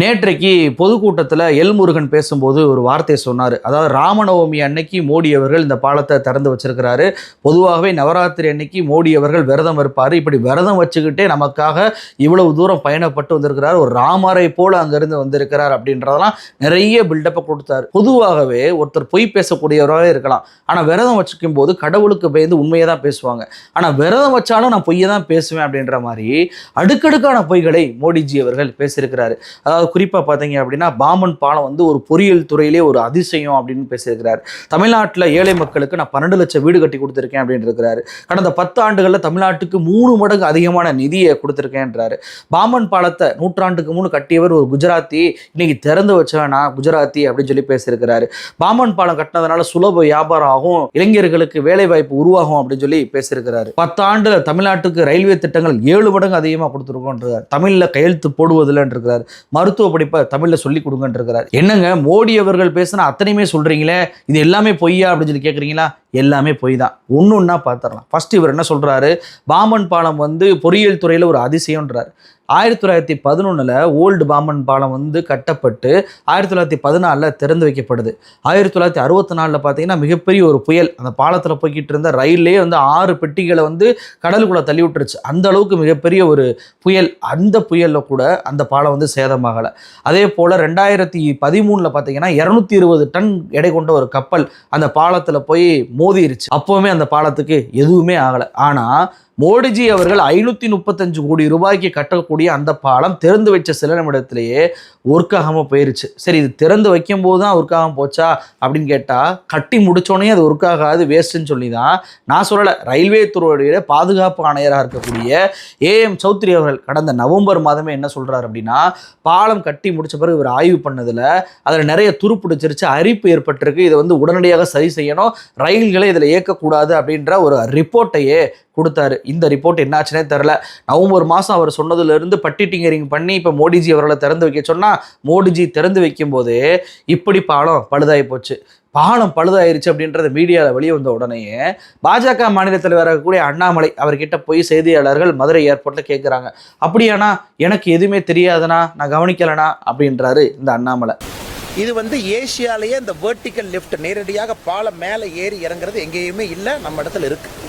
நேற்றைக்கு பொதுக்கூட்டத்தில் எல் முருகன் பேசும்போது ஒரு வார்த்தையை சொன்னார். அதாவது ராமநவமி அன்னைக்கு மோடி அவர்கள் இந்த பாலத்தை திறந்து வச்சிருக்கிறாரு. பொதுவாகவே நவராத்திரி அன்னைக்கு மோடி அவர்கள் விரதம் இருப்பார். இப்படி விரதம் வச்சுக்கிட்டே நமக்காக இவ்வளவு தூரம் பயணப்பட்டு வந்திருக்கிறார். ஒரு ராமரை போல் அங்கிருந்து வந்திருக்கிறார் அப்படின்றதெல்லாம் நிறைய பில்டப்பை கொடுத்தாரு. பொதுவாகவே ஒருத்தர் பொய் பேசக்கூடியவராக இருக்கலாம். ஆனால் விரதம் வச்சுக்கும் போது கடவுளுக்கு பயந்து உண்மையை தான் பேசுவாங்க. ஆனால் விரதம் வச்சாலும் நான் பொய்யை தான் பேசுவேன் அப்படின்ற மாதிரி அடுக்கடுக்கான பொய்களை மோடிஜி அவர்கள் பேசியிருக்கிறாரு. அதாவது அதாவது குறிப்பாக பார்த்தீங்க அப்படின்னா பாமன் பாலம் வந்து ஒரு பொறியியல் துறையிலே ஒரு அதிசயம் அப்படின்னு பேசியிருக்கிறார். தமிழ்நாட்டில் ஏழை மக்களுக்கு நான் பன்னெண்டு லட்சம் வீடு கட்டி கொடுத்துருக்கேன் அப்படின்னு இருக்கிறாரு கடந்த பத்து ஆண்டுகளில் தமிழ்நாட்டுக்கு மூணு மடங்கு அதிகமான நிதியை கொடுத்துருக்கேன்றாரு. பாமன் பாலத்தை நூற்றாண்டுக்கு மூணு கட்டியவர் ஒரு குஜராத்தி இன்னைக்கு திறந்து வச்சவன் நான் குஜராத்தி அப்படின்னு சொல்லி பேசியிருக்கிறாரு. பாமன் பாலம் கட்டினதுனால சுலப வியாபாரம் ஆகும் இளைஞர்களுக்கு வேலை வாய்ப்பு உருவாகும் அப்படின்னு சொல்லி பேசியிருக்கிறாரு. பத்து தமிழ்நாட்டுக்கு ரயில்வே திட்டங்கள் ஏழு மடங்கு அதிகமாக கொடுத்துருக்கோன்றார் தமிழில் கையெழுத்து போடுவதில்லைன்றிருக்கிறார். இருக்கிறார் மருத்துவ படிப்பை தமிழில் சொல்லி கொடுங்கன்னு இருக்கிறார் என்னங்க மோடி அவர்கள் பேசினா அத்தனையுமே சொல்றீங்களே? இது எல்லாமே பொய்யா அப்படின்னு சொல்லி கேட்குறீங்களா எல்லாமே பொய் தான் ஒன்று ஒன்றா பார்த்துடலாம் ஃபர்ஸ்ட் இவர் என்ன சொல்றாரு? பாமன் பாலம் வந்து பொறியியல் துறையில் ஒரு அதிசயம்ன்றார். ஆயிரத்தி தொள்ளாயிரத்தி பதினொன்றில் ஓல்டு பாம்பன் பாலம் வந்து கட்டப்பட்டு ஆயிரத்தி தொள்ளாயிரத்தி பதினாலில் திறந்து வைக்கப்படுது ஆயிரத்தி தொள்ளாயிரத்தி அறுபத்தி நாலில் பார்த்தீங்கன்னா மிகப்பெரிய ஒரு புயல். அந்த பாலத்தில் போய்கிட்டு இருந்த ரயிலே வந்து ஆறு பெட்டிகளை வந்து கடலுக்குள்ளே தள்ளி விட்டுருச்சு அந்த அளவுக்கு மிகப்பெரிய ஒரு புயல். அந்த புயலில் கூட அந்த பாலம் வந்து சேதமாகலை. அதே போல் ரெண்டாயிரத்தி பதிமூணில் பார்த்தீங்கன்னா இரநூத்தி இருபது டன் எடை கொண்ட ஒரு கப்பல் அந்த பாலத்தில் போய் மோதிருச்சு. அப்போவுமே அந்த பாலத்துக்கு எதுவுமே ஆகலை. ஆனால் மோடிஜி அவர்கள் ஐநூற்றி முப்பத்தஞ்சு கோடி ரூபாய்க்கு கட்டக்கூடிய அந்த பாலம் திறந்து வச்ச சில நிமிடத்திலேயே ஒர்க் ஆகாமல் போயிருச்சு. சரி இது திறந்து வைக்கும் போது தான் ஒர்க் ஆகாமல் போச்சா அப்படின்னு கேட்டால் கட்டி முடிச்சோடனே அது ஒர்க் ஆகாது வேஸ்ட்டுன்னு சொல்லி தான் நான் சொல்லலை ரயில்வே துறையுடைய பாதுகாப்பு ஆணையராக இருக்கக்கூடிய ஏஎம் சௌத்ரி அவர்கள் கடந்த நவம்பர் மாதமே என்ன சொல்கிறார் அப்படின்னா பாலம் கட்டி முடிச்ச பிறகு இவர் ஆய்வு பண்ணதில் அதில் நிறைய துருப்பிடிச்சிருச்சு அரிப்பு ஏற்பட்டிருக்கு இதை வந்து உடனடியாக சரி செய்யணும் ரயில்களை இதில் இயக்கக்கூடாது அப்படின்ற ஒரு ரிப்போர்ட்டையே கொடுத்தாரு. இந்த ரிப்போர்ட் என்னாச்சுனே தெரில நவம்பர் மாதம் அவர் சொன்னதுலேருந்து பட்டி டிங்கரிங் பண்ணி இப்போ மோடிஜி அவர்களை திறந்து வைக்க சொன்னால் மோடிஜி திறந்து வைக்கும்போது இப்படி பாலம் பழுதாகி போச்சு. பாலம் பழுதாயிருச்சு அப்படின்றத மீடியாவில் வெளியே வந்த உடனேயே பாஜக மாநில தலைவராக இருக்கக்கூடிய அண்ணாமலை அவர்கிட்ட போய் செய்தியாளர்கள் மதுரை ஏர்போர்ட்டில் கேட்குறாங்க அப்படியானா எனக்கு எதுவுமே தெரியாதுனா நான் கவனிக்கலனா அப்படின்றாரு இந்த அண்ணாமலை. இது வந்து ஏசியாலேயே இந்த வேர்ட்டிக்கல் லிஃப்ட் நேரடியாக பாலம் மேலே ஏறி இறங்குறது எங்கேயுமே இல்லை நம்ம இடத்துல இருக்குது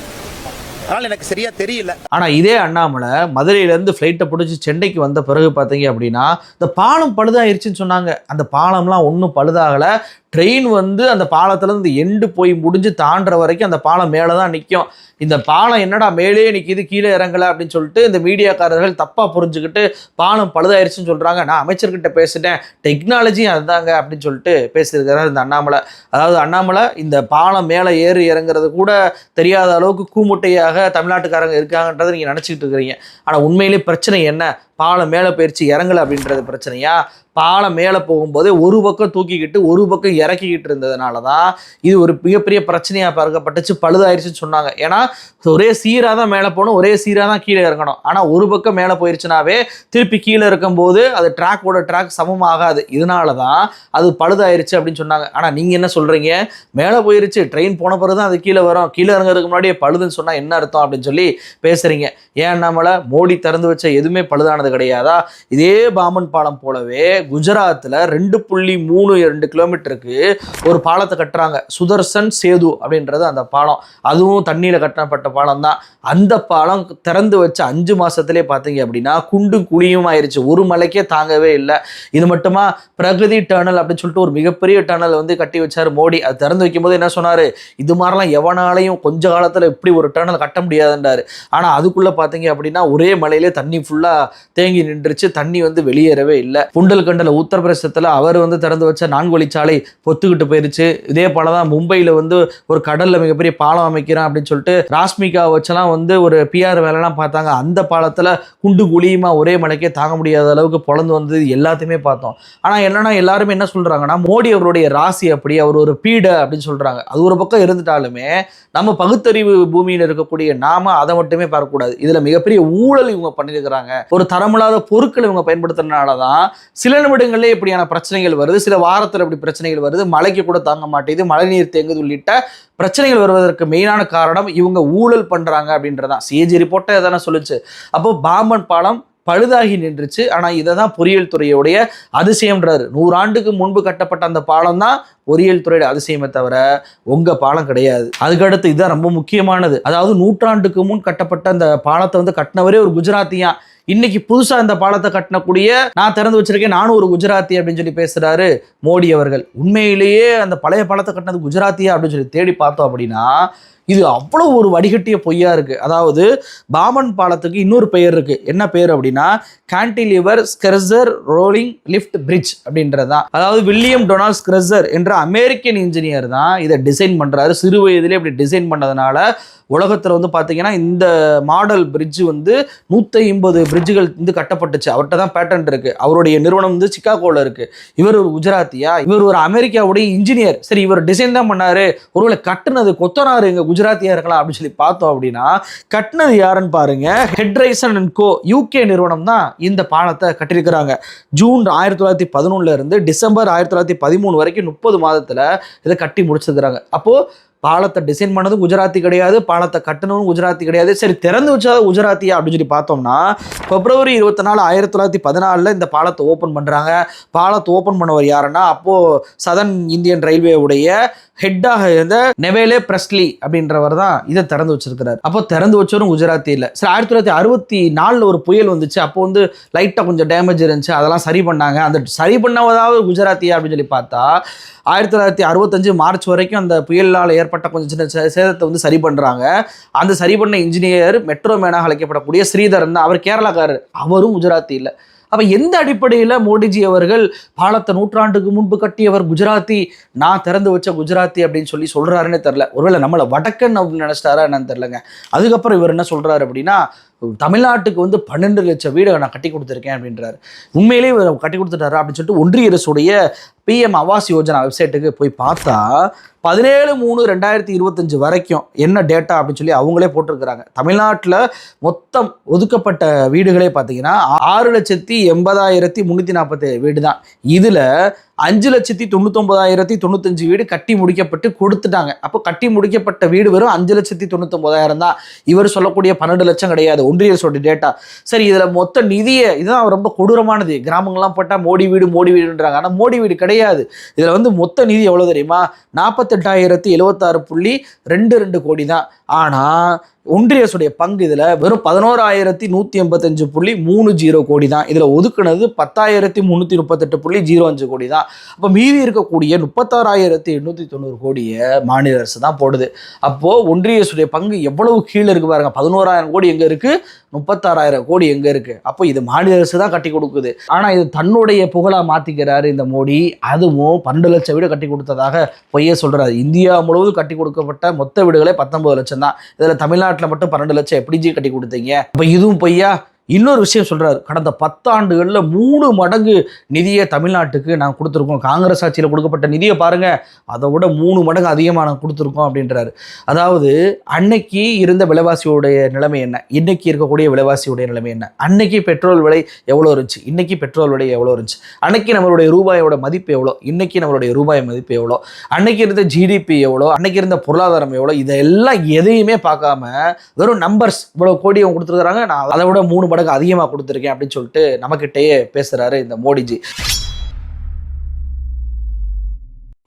அதனால் எனக்கு சரியா தெரியல. ஆனால் இதே அண்ணாமலை மதுரையிலேருந்து ஃப்ளைட்டை பிடிச்சி சென்னைக்கு வந்த பிறகு பார்த்தீங்க அப்படின்னா இந்த பாலம் பழுதாயிருச்சுன்னு சொன்னாங்க. அந்த பாலம்லாம் ஒன்றும் பழுதாகலை. ட்ரெயின் வந்து அந்த பாலத்துலேருந்து எண்டு போய் முடிஞ்சு தாண்டுற வரைக்கும் அந்த பாலம் மேலே தான் நிற்கும் இந்த பாலம் என்னடா மேலே நிற்கிது கீழே இறங்கலை அப்படின்னு சொல்லிட்டு இந்த மீடியாக்காரர்கள் தப்பாக புரிஞ்சுக்கிட்டு பாலம் பழுதாயிருச்சுன்னு சொல்கிறாங்க நான் அமைச்சர்கிட்ட பேசிட்டேன் டெக்னாலஜியும் அதுதாங்க அப்படின்னு சொல்லிட்டு பேசியிருக்கிறார் இந்த அண்ணாமலை. அதாவது அண்ணாமலை இந்த பாலம் மேலே ஏறி இறங்குறது கூட தெரியாத அளவுக்கு கூமுட்டையாக தமிழ்நாட்டுக்காரங்க இருக்காங்கன்றதை நீங்கள் நினச்சிக்கிட்டு இருக்கிறீங்க. ஆனால் உண்மையிலே பிரச்சனை என்ன? பாலம் மேலே போயிடுச்சு இறங்கலை அப்படின்றது பிரச்சனையா? பாலம் மேலே போகும்போது ஒரு பக்கம் தூக்கிக்கிட்டு ஒரு பக்கம் இறக்கிக்கிட்டு இருந்ததுனால தான் இது ஒரு மிகப்பெரிய பிரச்சனையாக பார்க்கப்பட்டுச்சு பழுதாயிருச்சுன்னு சொன்னாங்க. ஏன்னா ஒரே சீராக தான் மேலே போகணும் ஒரே சீராக தான் கீழே இறங்கணும். ஆனால் ஒரு பக்கம் மேலே போயிருச்சுனாவே திருப்பி கீழே இருக்கும்போது அது ட்ராக்கோட ட்ராக் சமமாகாது. இதனால தான் அது பழுதாயிருச்சு அப்படின்னு சொன்னாங்க. ஆனால் நீங்கள் என்ன சொல்கிறீங்க மேலே போயிருச்சு ட்ரெயின் போன பிறகு தான் அது கீழே வரும். கீழே இறங்குறதுக்கு முன்னாடியே பழுதுன்னு சொன்னால் என்ன அர்த்தம் அப்படின்னு சொல்லி பேசுகிறீங்க ஏன் நம்மளை மோடி திறந்து வச்ச எதுவுமே பழுதானது கிடையாதா? இதே பாமன் பாலம் போலவே குஜராத்தில் ரெண்டு புள்ளி மூணு ரெண்டு கிலோமீட்டருக்கு ஒரு பாலத்தை கட்டுறாங்க. சுதர்சன் சேது அப்படின்றது அந்த பாலம். அதுவும் தண்ணியில் கட்டப்பட்ட பாலம் தான் அந்த பாலம் திறந்து வச்ச அஞ்சு மாதத்துலேயே பார்த்தீங்க அப்படின்னா குண்டும் குழியும் ஆயிடுச்சு ஒரு மலைக்கே தாங்கவே இல்லை. இது மட்டுமா? பிரகதி டர்னல் அப்படின்னு சொல்லிட்டு ஒரு மிகப்பெரிய டர்னல் வந்து கட்டி வச்சார் மோடி. அது திறந்து வைக்கும்போது என்ன சொன்னார்? இது மாதிரிலாம் எவனாலையும் கொஞ்ச காலத்தில் இப்படி ஒரு டர்னல் கட்ட முடியாதுன்றாரு. ஆனால் அதுக்குள்ளே பார்த்தீங்க அப்படின்னா ஒரே மலையிலே தண்ணி ஃபுல்லாக தேங்கி நின்றுச்சு தண்ணி வந்து வெளியேறவே இல்லை. புண்டல் கண்டல உத்தரப்பிரதேசத்தில் அவர் வந்து திறந்து வச்ச நான்கு வழிச்சாலை பொத்துக்கிட்டு போயிருச்சு. இதே போல தான் மும்பையில் வந்து ஒரு கடலில் மிகப்பெரிய பாலம் அமைக்கிறான் அப்படின்னு சொல்லிட்டு ராஷ்மிகா வச்செல்லாம் வந்து ஒரு பிஆர் வேலைலாம் பார்த்தாங்க. அந்த பாலத்தில் குண்டு குழியுமா ஒரே மலைக்கே தாங்க முடியாத அளவுக்கு பொழந்து வந்தது எல்லாத்தையுமே பார்த்தோம். ஆனால் என்னன்னா எல்லாருமே என்ன சொல்கிறாங்கன்னா மோடி அவருடைய ராசி அப்படி அவர் ஒரு பீட அப்படின்னு சொல்கிறாங்க அது ஒரு பக்கம் இருந்துட்டாலுமே நம்ம பகுத்தறிவு பூமியில் இருக்கக்கூடிய நாம அதை மட்டுமே பார்க்கக்கூடாது. இதில் மிகப்பெரிய ஊழல் இவங்க பண்ணியிருக்கிறாங்க ஒரு தரமில்லாத பொருட்களை இவங்க பயன்படுத்துறதுனால தான் சில நிமிடங்களே இப்படியான பிரச்சனைகள் வருது. சில வாரத்தில் இப்படி பிரச்சனைகள் வருது. மழைக்கு கூட தாங்க மாட்டேங்குது. மழைநீர் தேங்குது உள்ளிட்ட பிரச்சனைகள் வருவதற்கு மெயினான காரணம் இவங்க ஊழல் பண்ணுறாங்க அப்படின்றதான். சிஏஜி ரிப்போர்ட்டை தானே சொல்லுச்சு. அப்போ பாம்பன் பாலம் பழுதாகி நின்றுச்சு. ஆனால் இதை தான் பொறியியல் துறையுடைய அதிசயம்ன்றாரு. நூறாண்டுக்கு முன்பு கட்டப்பட்ட அந்த பாலம் தான் பொறியியல் துறையோட அதிசயமே தவிர உங்கள் பாலம் கிடையாது. அதுக்கடுத்து இதுதான் ரொம்ப முக்கியமானது. அதாவது நூற்றாண்டுக்கு முன் கட்டப்பட்ட அந்த பாலத்தை வந்து கட்டினவரே ஒரு குஜராத்தியான் இன்னைக்கு புதுசா இந்த பாலத்தை கட்டினக்கூடிய நான் திறந்து வச்சிருக்கேன் நானும் ஒரு குஜராத்தி அப்படின்னு சொல்லி பேசுறாரு மோடி அவர்கள். உண்மையிலேயே அந்த பழைய பாலத்தை கட்டினது குஜராத்தியா அப்படின்னு சொல்லி தேடி பார்த்தோம் அப்படின்னா இது அவ்வளோ ஒரு வடிகட்டிய பொய்யா இருக்கு. அதாவது பாமன் பாலத்துக்கு இன்னொரு பெயர் இருக்கு. என்ன பெயர் அப்படின்னா cantilever Scherzer rolling lift bridge அப்படின்றதான் அதாவது வில்லியம் டொனால்ட் ஸ்கெர்சர் என்ற அமெரிக்கன் இன்ஜினியர் தான் இதை டிசைன் பண்றாரு. சிறு வயதிலே இப்படி டிசைன் பண்ணதுனால உலகத்தில் வந்து பார்த்தீங்கன்னா இந்த மாடல் பிரிட்ஜ் வந்து நூற்றி ஐம்பது பிரிட்ஜுகள் வந்து கட்டப்பட்டுச்சு. அவர்கிட்ட தான் பேட்டன் இருக்கு. அவருடைய நிறுவனம் வந்து சிக்காகோவில் இருக்கு. இவர் ஒரு குஜராத்தியா? இவர் ஒரு அமெரிக்காவுடைய இன்ஜினியர் சரி இவர் டிசைன் தான் பண்ணாரு. ஒருவேளை கட்டுனது கொத்தனார் எங்க குஜராத்தியா இருக்கலாம் அப்படின்னு சொல்லி பார்த்தோம் அப்படின்னா கட்டினது யாருன்னு பாருங்க. ஹெட்ரைசன் அண்ட் கோ யூகே நிறுவனம் தான் இந்த பாலத்தை கட்டியிருக்கிறாங்க. ஜூன் ஆயிரத்தி தொள்ளாயிரத்தி பதினொன்னுல இருந்து டிசம்பர் ஆயிரத்தி தொள்ளாயிரத்தி பதிமூணு வரைக்கும் முப்பது மாதத்தில் இதை கட்டி முடிச்சிருக்கிறாங்க. அப்போ பாலத்தை டிசைன் பண்ணதும் குஜராத்தி கிடையாது பாலத்தை கட்டணும் குஜராத்தி கிடையாது. சரி திறந்து வச்சா குஜராத்தியா அப்படின்னு சொல்லி பார்த்தோம்னா பிப்ரவரி இருபத்தி நாலு ஆயிரத்தி தொள்ளாயிரத்தி பதினாலில் இந்த பாலத்தை ஓப்பன் பண்ணுறாங்க பாலத்தை ஓப்பன் பண்ணவர் யாருன்னா அப்போது சதன் இந்தியன் ரயில்வே உடைய ஹெட்டாக இருந்த நெவேலே பிரஸ்லி அப்படின்றவர் தான் இதை திறந்து வச்சிருக்கிறார். அப்போ திறந்து வச்சவரும் குஜராத்தி இல்லை. சரி ஆயிரத்தி தொள்ளாயிரத்தி அறுபத்தி நாலில் ஒரு புயல் வந்துச்சு. அப்போ வந்து லைட்டாக கொஞ்சம் டேமேஜ் இருந்துச்சு. அதெல்லாம் சரி பண்ணாங்க. அந்த சரி பண்ணவதாவது குஜராத்தியா அப்படின்னு சொல்லி பார்த்தா ஆயிரத்தி தொள்ளாயிரத்தி அறுபத்தஞ்சு மார்ச் வரைக்கும் அந்த புயலால் ஏற்பட்ட கொஞ்சம் சின்ன சேதத்தை வந்து சரி பண்ணுறாங்க அந்த சரி பண்ண இன்ஜினியர் மெட்ரோ மேனாக அழைக்கப்படக்கூடிய ஸ்ரீதரன் தான். அவர் கேரளாக்காரர். அவரும் குஜராத்தி இல்லை. அப்போ எந்த அடிப்படையில் மோடிஜி அவர்கள் பாலத்தை நூற்றாண்டுக்கு முன்பு கட்டியவர் குஜராத்தி? நான் திறந்து வச்ச குஜராத்தி அப்படின்னு சொல்லி சொல்கிறாருன்னே தெரில ஒருவேளை நம்மளை வடக்கன் அப்படின்னு நினச்சிட்டாரா என்னன்னு தெரிலங்க அதுக்கப்புறம் இவர் என்ன சொல்கிறாரு அப்படின்னா தமிழ்நாட்டுக்கு வந்து பன்னெண்டு லட்சம் வீடு நான் கட்டி கொடுத்துருக்கேன் அப்படின்றாரு. உண்மையிலேயே கட்டி கொடுத்துட்டாரா அப்படின்னு சொல்லிட்டு ஒன்றிய அரசுடைய பிஎம் ஆவாஸ் யோஜனா வெப்சைட்டுக்கு போய் பார்த்தா பதினேழு மூணு ரெண்டாயிரத்தி இருபத்தஞ்சு வரைக்கும் என்ன டேட்டா அப்படின்னு சொல்லி அவங்களே போட்டிருக்கிறாங்க. தமிழ்நாட்டில் மொத்தம் ஒதுக்கப்பட்ட வீடுகளே பார்த்தீங்கன்னா ஆறு லட்சத்தி எண்பதாயிரத்தி முந்நூற்றி நாற்பத்தேழு வீடு தான் இதில் அஞ்சு லட்சத்தி தொண்ணூத்தொம்பதாயிரத்தி தொண்ணூத்தஞ்சு வீடு கட்டி முடிக்கப்பட்டு கொடுத்துட்டாங்க. அப்போ கட்டி முடிக்கப்பட்ட வீடு வெறும் அஞ்சு லட்சத்தி தொண்ணூத்தொம்பதாயிரம் தான். இவர் சொல்லக்கூடிய பன்னெண்டு லட்சம் கிடையாது. ஒன்றிய அரசோட டேட்டா சரி இதில் மொத்த நிதியை இதுதான் ரொம்ப கொடூரமானது. கிராமங்கள்லாம் போட்டால் மோடி வீடு மோடி வீடுன்றாங்க. ஆனால் மோடி வீடு கிடையாது. இதில் வந்து மொத்த நிதி எவ்வளோ தெரியுமா? நாற்பத்தெட்டாயிரத்தி எழுபத்தாறு புள்ளி ரெண்டு ரெண்டு கோடி தான். ஆனால் ஒன்றிய அரசுடைய பங்கு இதில் வெறும் பதினோராயிரத்தி நூற்றி எண்பத்தஞ்சு புள்ளி மூணு ஜீரோ கோடி தான். இதில் ஒதுக்குனது பத்தாயிரத்தி முந்நூற்றி முப்பத்தெட்டு புள்ளி ஜீரோ அஞ்சு கோடி தான். அப்போ மீதி இருக்கக்கூடிய முப்பத்தாறாயிரத்தி எண்ணூற்றி தொண்ணூறு கோடியை மாநில அரசு தான் போடுது. அப்போது ஒன்றிய அரசுடைய பங்கு எவ்வளவு கீழே இருக்கு பாருங்க. பதினோராயிரம் கோடி எங்கே இருக்குது முப்பத்தாறாயிரம் கோடி எங்கே இருக்குது அப்போ இது மாநில அரசு தான் கட்டி கொடுக்குது. ஆனால் இது தன்னுடைய புகழாக மாற்றிக்கிறாரு இந்த மோடி. அதுவும் பன்னெண்டு லட்சம் வீடு கட்டி கொடுத்ததாக பொய்யே சொல்கிறாரு இந்தியா முழுவதும் கட்டி கொடுக்கப்பட்ட மொத்த வீடுகளே பத்தொன்பது லட்சம் தான். இதில் தமிழ்நாட்டில் மட்டும் பன்னெண்டு லட்சம் எப்படி ஜி கட்டி கொடுத்தீங்க. இப்போ இதுவும் பொய்யா? இன்னொரு விஷயம் சொல்கிறார் கடந்த பத்தாண்டுகளில் மூணு மடங்கு நிதியை தமிழ்நாட்டுக்கு நாங்கள் கொடுத்துருக்கோம். காங்கிரஸ் ஆட்சியில் கொடுக்கப்பட்ட நிதியை பாருங்கள் அதை விட மூணு மடங்கு அதிகமாக நாங்கள் கொடுத்துருக்கோம் அப்படின்றாரு. அதாவது அன்னைக்கு இருந்த விலைவாசியோடைய நிலைமை என்ன? இன்னைக்கு இருக்கக்கூடிய விலைவாசியுடைய நிலைமை என்ன? அன்னைக்கு பெட்ரோல் விலை எவ்வளோ இருந்துச்சு? இன்னைக்கு பெட்ரோல் விலை எவ்வளோ இருந்துச்சு? அன்னைக்கு நம்மளுடைய ரூபாயோட மதிப்பு எவ்வளோ? இன்னைக்கு நம்மளுடைய ரூபாய் மதிப்பு எவ்வளோ? அன்னைக்கு இருந்த ஜிடிபி எவ்வளோ? அன்னைக்கு இருந்த பொருளாதாரம் எவ்வளோ? இதெல்லாம் எதையுமே பார்க்காம வெறும் நம்பர்ஸ் இவ்வளோ கோடி அவங்க கொடுத்துருக்குறாங்க. நான் அதை விட மூணு மடங்கு அதிகமாக கொடுத்துருக்கேன் அப்படின்னு சொல்லிட்டு நம்மக்கிட்டேயே பேசுகிறாரு இந்த மோடிஜி.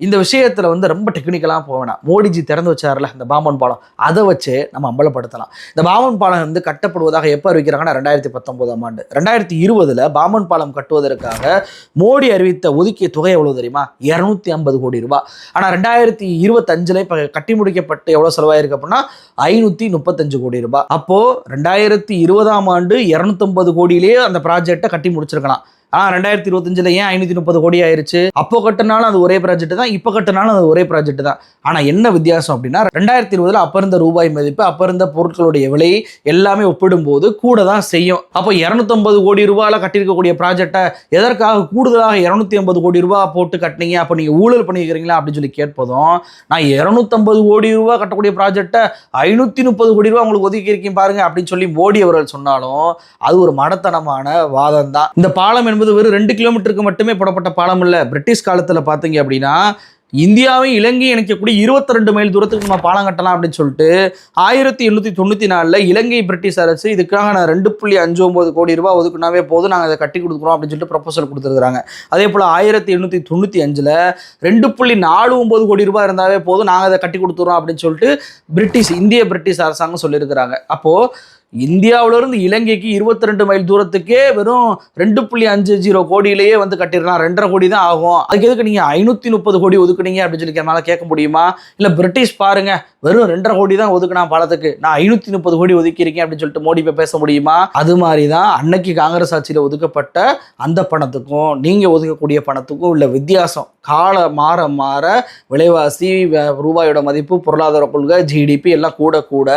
இந்த விஷயத்தில் வந்து ரொம்ப டெக்னிக்கலாக போக வேணாம். மோடிஜி திறந்து வச்சார்ல இந்த பாம்பன் பாலம். அதை வச்சு நம்ம அம்பலப்படுத்தலாம். இந்த பாம்பன் பாலம் வந்து கட்டப்படுவதாக எப்போ அறிவிக்கிறாங்கன்னா ரெண்டாயிரத்தி பத்தொம்போதாம் ஆண்டு. ரெண்டாயிரத்தி இருபதில் பாம்பன் பாலம் கட்டுவதற்காக மோடி அறிவித்த ஒதுக்கிய தொகை எவ்வளோ தெரியுமா? இரநூத்தி ஐம்பது கோடி ரூபாய் ஆனால் ரெண்டாயிரத்தி இருபத்தஞ்சில் இப்போ கட்டி முடிக்கப்பட்டு எவ்வளோ செலவாயிருக்கு அப்படின்னா ஐநூற்றி முப்பத்தஞ்சு கோடி ரூபாய் அப்போது ரெண்டாயிரத்தி இருபதாம் ஆண்டு இரநூத்தம்பது கோடியிலேயே அந்த ப்ராஜெக்டை கட்டி முடிச்சிருக்கலாம். ஆனால் ரெண்டாயிரத்தி இருபத்தஞ்சில் ஏன் ஐநூற்றி முப்பது கோடி ஆயிருச்சு? அப்போ கட்டினாலும் அது ஒரே ப்ராஜெக்ட் தான் இப்போ கட்டினாலும் அது ஒரே ப்ராஜெக்ட் தான். ஆனால் என்ன வித்தியாசம் அப்படின்னா ரெண்டாயிரத்தி இருபதில் அப்போ இருந்த ரூபாய் மதிப்பு அப்போ இருந்த பொருட்களுடைய விலை எல்லாமே ஒப்பிடும்போது கூட தான் செய்யும். அப்போ இரநூத்தம்பது கோடி ரூபாயில் கட்டியிருக்கக்கூடிய ப்ராஜெக்டை எதற்காக கூடுதலாக இரநூத்தி ஐம்பது கோடி ரூபாய் போட்டு கட்டினீங்க? அப்போ நீங்கள் ஊழல் பண்ணிக்கிறீங்களா? அப்படின்னு சொல்லி கேட்பதும் நான் இரநூத்தம்பது கோடி ரூபா கட்டக்கூடிய ப்ராஜெக்டை ஐநூற்றி முப்பது கோடி ரூபா உங்களுக்கு ஒதுக்கி இருக்கீங்க பாருங்க அப்படின்னு சொல்லி மோடி அவர்கள் சொன்னாலும் அது ஒரு மடத்தனமான வாதம் தான். இந்த பாலம் என்பது வெறும் ரெண்டு கிலோமீட்டருக்கு மட்டுமே போடப்பட்ட பாலம் இல்லை பிரிட்டிஷ் காலத்தில் பார்த்தீங்க அப்படின்னா இந்தியாவையும் இலங்கையும் இணைக்கக்கூடிய இருபத்தி ரெண்டு மைல் தூரத்துக்கு நம்ம பாலம் கட்டலாம் அப்படின்னு சொல்லிட்டு ஆயிரத்தி எண்ணூற்றி தொண்ணூற்றி நாலில் இலங்கை பிரிட்டிஷ் அரசு இதுக்காக நான் ரெண்டு புள்ளி அஞ்சு ஒம்பது கோடி ரூபாய் ஒதுக்குனாவே போதும் நாங்கள் அதை கட்டி கொடுக்குறோம் அப்படின்னு சொல்லிட்டு ப்ரொபோசல் கொடுத்துருக்காங்க அதே போல் ஆயிரத்தி எண்ணூற்றி தொண்ணூற்றி அஞ்சில் ரெண்டு புள்ளி நாலு ஒம்பது கோடி ரூபாய் இருந்தாவே போதும் நாங்கள் அதை கட்டி கொடுத்துறோம் அப்படின்னு சொல்லிட்டு பிரிட்டிஷ் இந்திய பிரிட்டிஷ் அரசாங்கம் சொல்லியிருக்கிறாங்க. அப்போது இந்தியாவிலிருந்து இலங்கைக்கு இருபத்தி ரெண்டு மைல் தூரத்துக்கே வெறும் ரெண்டு புள்ளி அஞ்சு ஜீரோ கோடியிலேயே வந்து கட்டிடலாம் ரெண்டரை கோடி தான் ஆகும். அதுக்கு எதுக்கு நீங்கள் ஐநூற்றி முப்பது கோடி ஒதுக்குனீங்க அப்படின்னு சொல்லி என்னால் கேட்க முடியுமா? இல்லை பிரிட்டிஷ் பாருங்க வெறும் ரெண்டரை கோடி தான் ஒதுக்குனா பாலத்துக்கு. நான் ஐநூற்றி முப்பது கோடி ஒதுக்கியிருக்கேன் அப்படின்னு சொல்லிட்டு மோடி இப்போ பேச முடியுமா? அது மாதிரி தான் அன்னைக்கு காங்கிரஸ் ஆட்சியில் ஒதுக்கப்பட்ட அந்த பணத்துக்கும் நீங்கள் ஒதுக்கக்கூடிய பணத்துக்கும் உள்ள வித்தியாசம். கால மாற மாற விலைவாசி வ- ரூபாயோட மதிப்பு பொருளாதார கொள்கை ஜிடிபி எல்லாம் கூட கூட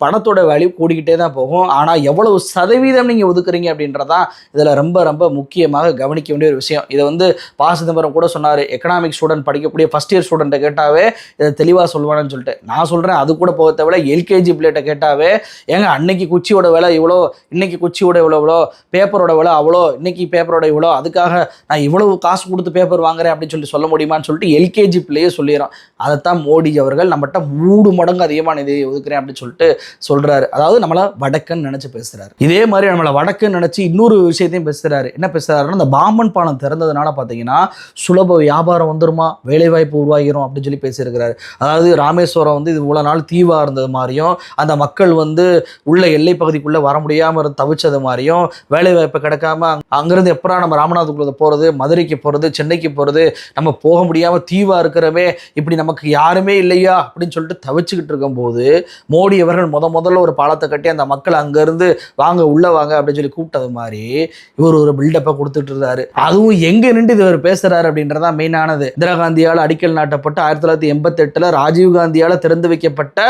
பணத்தோட வேல்யூ கூடிக்கிட்டே தான் போகும். ஆனால் எவ்வளவு சதவீதம் நீங்கள் ஒதுக்குறீங்க அப்படின்றதான் இதில் ரொம்ப ரொம்ப முக்கியமாக கவனிக்க வேண்டிய ஒரு விஷயம். இதை வந்து பா சிதம்பரம் கூட சொன்னார். எக்கனாமிக் ஸ்டூடெண்ட் படிக்கக்கூடிய ஃபஸ்ட் இயர் ஸ்டூடெண்ட்டை கேட்டாவே இதை தெளிவாக சொல்லுவானு சொல்லிட்டு. நான் சொல்கிறேன் அது கூட போக தேவையில்ல. எல்கேஜி பிள்ளைகிட்ட கேட்டாவே ஏங்க அன்னைக்கு குச்சியோட விலை இவ்வளோ? இன்னைக்கு குச்சியோட இவ்வளோ இவ்வளோ? பேப்பரோட விலை அவ்வளோ? இன்னைக்கு பேப்பரோட இவ்வளோ? அதுக்காக நான் இவ்வளவு காசு கொடுத்து பேப்பர் வாங்குறேன் அப்படின்னு சொல்லி சொல்ல முடியுமான்னு சொல்லிட்டு எல்கேஜி பிள்ளையே சொல்லிடுறான். அதைத்தான் மோடி அவர்கள் நம்மகிட்ட மூணு மடங்கு அதிகமான இதை ஒதுக்குறேன் அப்படின்னு சொல்லிட்டு சொல்றாரு. அதாவது நம்மள வடக்குன்னு நினச்சி பேசுறாரு. இதே மாதிரி நம்மளை வடக்குன்னு நினச்சி இன்னொரு விஷயத்தையும் பேசுறாரு. என்ன பேசுறாருன்னா இந்த பாம்பன் பாலம் திறந்ததுனால பார்த்தீங்கன்னா சுலப வியாபாரம் வந்துருமா? வேலைவாய்ப்பு உருவாகிரும் அப்படின்னு சொல்லி பேசியிருக்கிறாரு. அதாவது ராமேஸ்வரம் வந்து இது இவ்வளோ நாள் தீவாக இருந்தது மாதிரியும் அந்த மக்கள் வந்து உள்ள எல்லை பகுதிக்குள்ளே வர முடியாமல் இருந்து தவிச்சது மாதிரியும் வேலைவாய்ப்பு கிடைக்காம அங்கேருந்து எப்படா நம்ம ராமநாதபுரத்துக்குள்ள போகிறது மதுரைக்கு போகிறது சென்னைக்கு போகிறது நம்ம போக முடியாமல் தீவாக இருக்கிறவே இப்படி நமக்கு யாருமே இல்லையா? அப்படின்னு சொல்லிட்டு தவிச்சுக்கிட்டு இருக்கும்போது மோடி அவர்கள் முத முதல்ல ஒரு பாலத்தை கட்டி அந்த மக்கள் அங்கேருந்து வாங்க உள்ளே வாங்க அப்படின்னு சொல்லி கூப்பிட்டது மாதிரி இவர் ஒரு பில்டப்பை கொடுத்துட்டு இருந்தாரு. அதுவும் எங்கே நின்று இவர் பேசுகிறாரு அப்படின்றதான் மெயினானது இந்திரா காந்தியால் அடிக்கல் நாட்டப்பட்டு ஆயிரத்தி தொள்ளாயிரத்தி எண்பத்தி ராஜீவ் காந்தியால் திறந்து வைக்கப்பட்ட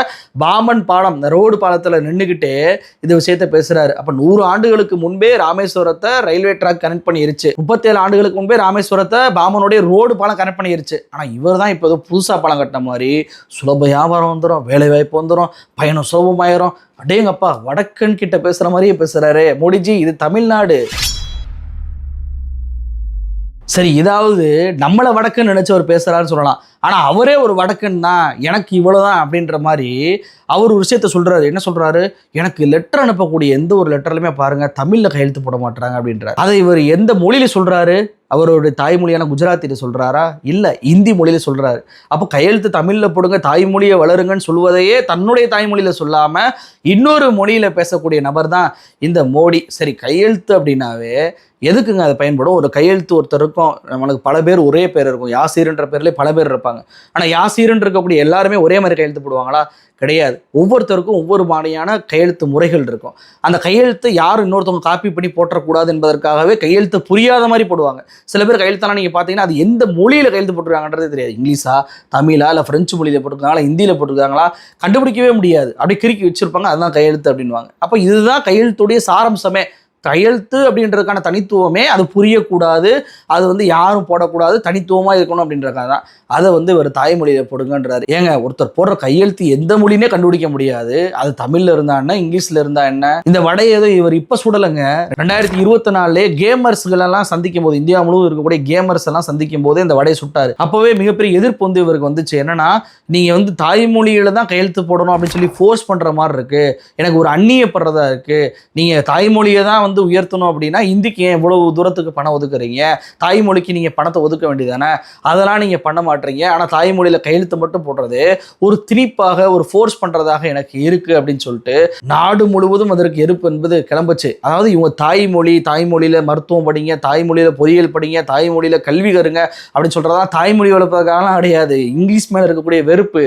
பாமன் பாலம் இந்த ரோடு பாலத்தில் நின்றுக்கிட்டே இந்த விஷயத்த பேசுகிறாரு அப்போ நூறு ஆண்டுகளுக்கு முன்பே ராமேஸ்வரத்தை ரயில்வே ட்ராக் கனெக்ட் பண்ணிருச்சு. முப்பத்தேழு ஆண்டுகளுக்கு முன்பே ராமேஸ்வரத்தை பாமனுடைய ரோடு பாலம் கனெக்ட் பண்ணிருச்சு. ஆனால் இவர் தான் இப்போ ஏதோ புதுசாக பாலம் கட்டின மாதிரி சுலப வியாபாரம் வந்துடும் வேலை வாய்ப்பு வந்துடும் பயணம் சுலபமாயிரும் அடேங்கப்பா வடக்கன் கிட்ட பேசுகிற மாதிரியே பேசுறாரு. மோடிஜி இது தமிழ்நாடு. சரி இதாவது நம்மளை வடக்குன்னு நினச்சவர் பேசுறாருன்னு சொல்லலாம். ஆனால் அவரே ஒரு வடக்குன்னு தான் எனக்கு இவ்வளோதான் அப்படின்ற மாதிரி அவர் ஒரு விஷயத்த சொல்கிறாரு என்ன சொல்றாரு? எனக்கு லெட்டர் அனுப்பக்கூடிய எந்த ஒரு லெட்டர்லையுமே பாருங்க தமிழில் கையெழுத்து போட மாட்டுறாங்க அப்படின்றார். அதை இவர் எந்த மொழியில் சொல்கிறாரு அவருடைய தாய்மொழியான குஜராத்தியில் சொல்கிறாரா இல்லை இந்தி மொழியில் சொல்கிறாரு அப்போ கையெழுத்து தமிழில் போடுங்க தாய்மொழியை வளருங்கன்னு சொல்வதையே தன்னுடைய தாய்மொழியில் சொல்லாமல் இன்னொரு மொழியில் பேசக்கூடிய நபர் தான் இந்த மோடி. சரி கையெழுத்து அப்படின்னாவே எதுக்குங்க அது பயன்படும்? ஒரு கையெழுத்து ஒருத்தர் இருக்கும் நம்மளுக்கு பல பேர் ஒரே பேர் இருக்கும். யாசீர்ன்ற பேர்லேயே பல பேர் இருப்பாங்க. ஆனால் யாசீர்ன்னு இருக்கக்கூடிய எல்லாருமே ஒரே மாதிரி கையெழுத்து போடுவாங்களா? கிடையாது. ஒவ்வொருத்தருக்கும் ஒவ்வொரு மாதிரியான கையெழுத்து முறைகள் இருக்கும். அந்த கையெழுத்து யார் இன்னொருத்தவங்க காப்பி பண்ணி போட்டக்கூடாது என்பதற்காகவே கையெழுத்து புரியாத மாதிரி போடுவாங்க. சில பேர் கையெழுத்தெல்லாம் நீங்கள் பார்த்தீங்கன்னா அது எந்த மொழியில் கையெழுத்து போட்டுருக்காங்கன்றது தெரியாது. இங்கிலீஷா தமிழா இல்லை ஃப்ரெஞ்சு மொழியில் போட்டிருக்காங்களா ஹிந்தியில் போட்டிருக்காங்களா கண்டுபிடிக்கவே முடியாது. அப்படியே கிறுக்கி வச்சுருப்பாங்க அதுதான் கையெழுத்து அப்படின்வாங்க அப்போ இதுதான் கையெழுத்துடைய சாரம்சமே. கையெழுத்து அப்படின்றதுக்கான தனித்துவமே அது புரியக்கூடாது. அது வந்து யாரும் போடக்கூடாது. தனித்துவமாக இருக்கணும் அப்படின்றக்காக தான். அதை வந்து ஒரு தாய்மொழியில் போடுங்கன்றாரு. ஏங்க ஒருத்தர் போடுற கையெழுத்து எந்த மொழினே கண்டுபிடிக்க முடியாது. அது தமிழில் இருந்தா என்ன இங்கிலீஷில் இருந்தா என்ன? இந்த வடையை ஏதோ இவர் இப்போ சுடலைங்க. ரெண்டாயிரத்தி இருபத்தி நாலுலே கேமர்ஸ்களெல்லாம் சந்திக்கும் போது இந்தியா முழுவதும் இருக்கக்கூடிய கேமர்ஸ் எல்லாம் சந்திக்கும் போதே இந்த வடையை சுட்டாரு. அப்போவே மிகப்பெரிய எதிர்ப்பு வந்து இவருக்கு வந்துச்சு. என்னன்னா நீங்கள் வந்து தாய்மொழியில் தான் கையெழுத்து போடணும் அப்படின்னு சொல்லி ஃபோர்ஸ் பண்ணுற மாதிரி இருக்குது எனக்கு ஒரு அந்நியப்படுறதா இருக்குது நீங்கள் தாய்மொழியை தான் வந்து உயர்த்தணும் அப்படின்னா இந்திக்கு ஏன் இவ்வளவு தூரத்துக்கு பணம் ஒதுக்குறீங்க? தாய்மொழிக்கு நீங்க பணத்தை ஒதுக்க வேண்டியதானே அதெல்லாம் நீங்க பண்ண மாட்டீங்க. ஆனால் தாய்மொழியில் கையெழுத்து மட்டும் போடுறது ஒரு திணிப்பாக ஒரு ஃபோர்ஸ் பண்றதாக எனக்கு இருக்கு அப்படின்னு சொல்லிட்டு நாடு முழுவதும் அதற்கு எதிர்ப்பு என்பது கிளம்புச்சு. அதாவது இவங்க தாய்மொழி தாய்மொழியில் மருத்துவம் படிங்க தாய்மொழியில் பொறியியல் படிங்க தாய்மொழியில் கல்வி கருங்க அப்படின்னு சொல்கிறதா தாய்மொழி வளர்ப்பதற்காகலாம் கிடையாது. இங்கிலீஷ் மேலே இருக்கக்கூடிய வெறுப்பு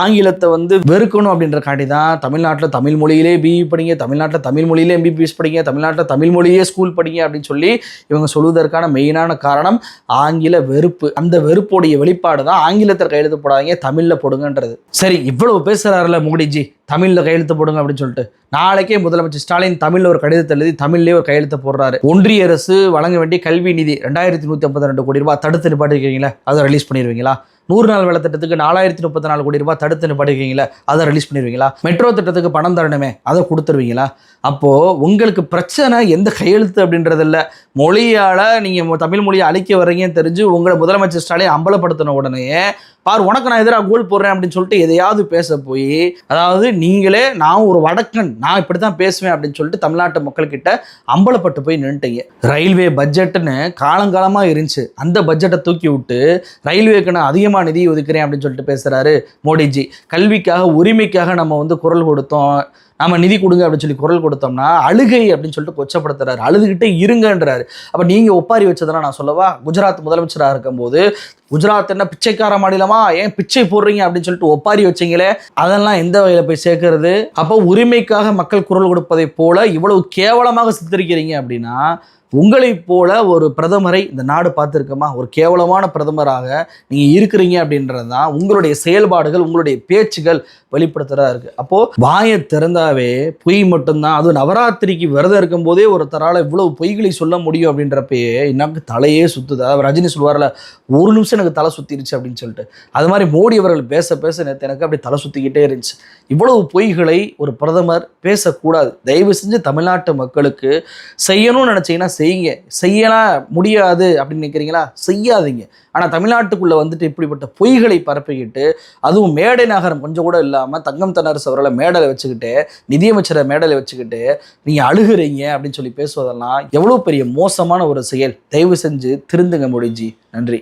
ஆங்கிலத்தை வந்து வெறுக்கணும் அப்படின்ற காட்டி தான் தமிழ்நாட்டில் தமிழ் மொழியிலே பிஇ படிங்க தமிழ்நாட்டில் தமிழ் மொழியிலே எம்பிபிஎஸ் படிங்க தமிழ்நாட்டில் தமிழ் மொழியே ஸ்கூல் படிங்க அப்படின்னு சொல்லி இவங்க சொல்வதற்கான மெயினான காரணம் ஆங்கில வெறுப்பு. அந்த வெறுப்போடைய வெளிப்பாடு தான் ஆங்கிலத்தில் கையெழுத்து போடாதீங்க தமிழில் போடுங்கன்றது. சரி இவ்வளவு பேசுகிறாருல மோடிஜி தமிழில் கையெழுத்து போடுங்க அப்படின்னு சொல்லிட்டு. நாளைக்கே முதலமைச்சர் ஸ்டாலின் தமிழில் ஒரு கடிதத்தை எழுதி தமிழ்லேயே ஒரு கையெழுத்து போடுறாரு. ஒன்றிய அரசு வழங்க வேண்டிய கல்வி நிதி ரெண்டாயிரத்தி நூற்றி ஐம்பத்தி ரெண்டு கோடி ரூபாய் தடுத்து நிப்பாட்டிருக்கீங்களா அதை ரிலீஸ் பண்ணிடுவீங்களா நூறு நாள் வேலை திட்டத்துக்கு நாலாயிரத்தி முப்பத்தி நாலு கோடி ரூபாய் தடுத்து நிப்பாட்டிருக்கீங்களா அதை ரிலீஸ் பண்ணிடுவீங்களா மெட்ரோ திட்டத்துக்கு பணம் தரணுமே அதை கொடுத்துருவீங்களா? அப்போது உங்களுக்கு பிரச்சனை எந்த கையெழுத்து அப்படின்றது இல்லை மொழியால் நீங்கள் தமிழ் மொழியை அழிக்க வர்றீங்கன்னு தெரிஞ்சு உங்களை முதலமைச்சர் ஸ்டாலின் அம்பலப்படுத்தின உடனே பார் உனக்கு நான் எதிராக கோல் போடுறேன் அப்படின்னு சொல்லிட்டு எதையாவது பேச போய் அதாவது நீங்களே நான் ஒரு வடக்கன் நான் இப்படி தான் பேசுவேன் அப்படின்னு சொல்லிட்டு தமிழ்நாட்டு மக்கள்கிட்ட அம்பலப்பட்டு போய் நின்றுட்டீங்க ரயில்வே பட்ஜெட்டுன்னு காலங்காலமாக இருந்துச்சு. அந்த பட்ஜெட்டை தூக்கி விட்டு ரயில்வேக்கு நான் அதிகமாக நிதி ஒதுக்குறேன் அப்படின்னு சொல்லிட்டு பேசுகிறாரு மோடிஜி. கல்விக்காக உரிமைக்காக நம்ம வந்து குரல் கொடுத்தோம். நாம நிதி கொடுங்க அப்படின்னு சொல்லி குரல் கொடுத்தோம்னா அழுகை அப்படின்னு சொல்லிட்டு கொச்சப்படுத்துறாரு. அழுதுகிட்டே இருங்கன்றாரு. அப்போ நீங்கள் ஒப்பாரி வச்சதெல்லாம் நான் சொல்லவா? குஜராத் முதலமைச்சராக இருக்கும்போது குஜராத் என்ன பிச்சைக்கார மாநிலமா? ஏன் பிச்சை போடுறீங்க அப்படின்னு சொல்லிட்டு ஒப்பாரி வச்சீங்களே? அதெல்லாம் எந்த வகையில் போய் சேர்க்கறது? அப்போ உரிமைக்காக மக்கள் குரல் கொடுப்பதை போல இவ்வளவு கேவலமாக சித்தரிக்கிறீங்க அப்படின்னா உங்களைப் போல ஒரு பிரதமரை இந்த நாடு பார்த்துருக்கோமா? ஒரு கேவலமான பிரதமராக நீங்கள் இருக்கிறீங்க அப்படின்றது தான் உங்களுடைய செயல்பாடுகள் உங்களுடைய பேச்சுகள் வெளிப்படுத்துறதா இருக்கு. அப்போ வாயை திறந்தாவே பொய் மட்டும்தான். அதுவும் நவராத்திரிக்கு விரதம் இருக்கும்போதே ஒருத்தரால் இவ்வளவு பொய்களை சொல்ல முடியும் அப்படின்றப்பயே எனக்கு தலையே சுற்றுது அதாவது ரஜினி சொல்வார்ல ஒரு நிமிஷம் எனக்கு தலை சுற்றிருச்சு அப்படின்னு சொல்லிட்டு. அது மாதிரி மோடி அவர்கள் பேச பேச நேற்று எனக்கு அப்படி தலை சுற்றிக்கிட்டே இருந்துச்சு. இவ்வளவு பொய்களை ஒரு பிரதமர் பேசக்கூடாது. தயவு செஞ்சு தமிழ்நாட்டு மக்களுக்கு செய்யணும்னு நினச்சிங்கன்னா செய்யுங்க. செய்யலாம் முடியாது அப்படின்னு நினைக்கிறீங்களா? செய்யாதீங்க. ஆனால் தமிழ்நாட்டுக்குள்ளே வந்துட்டு இப்படிப்பட்ட பொய்களை பரப்பிக்கிட்டு அதுவும் மேடை நகரம் கொஞ்சம் கூட இல்லாமல் தங்கம் தன்னரசு அவர்களை மேடலை வச்சுக்கிட்டு நிதியமைச்சரை மேடலை வச்சுக்கிட்டு நீங்கள் அழுகுறீங்க அப்படின்னு சொல்லி பேசுவதெல்லாம் எவ்வளோ பெரிய மோசமான ஒரு செயல். தயவு செஞ்சு திருந்துங்க முடிஞ்சு நன்றி.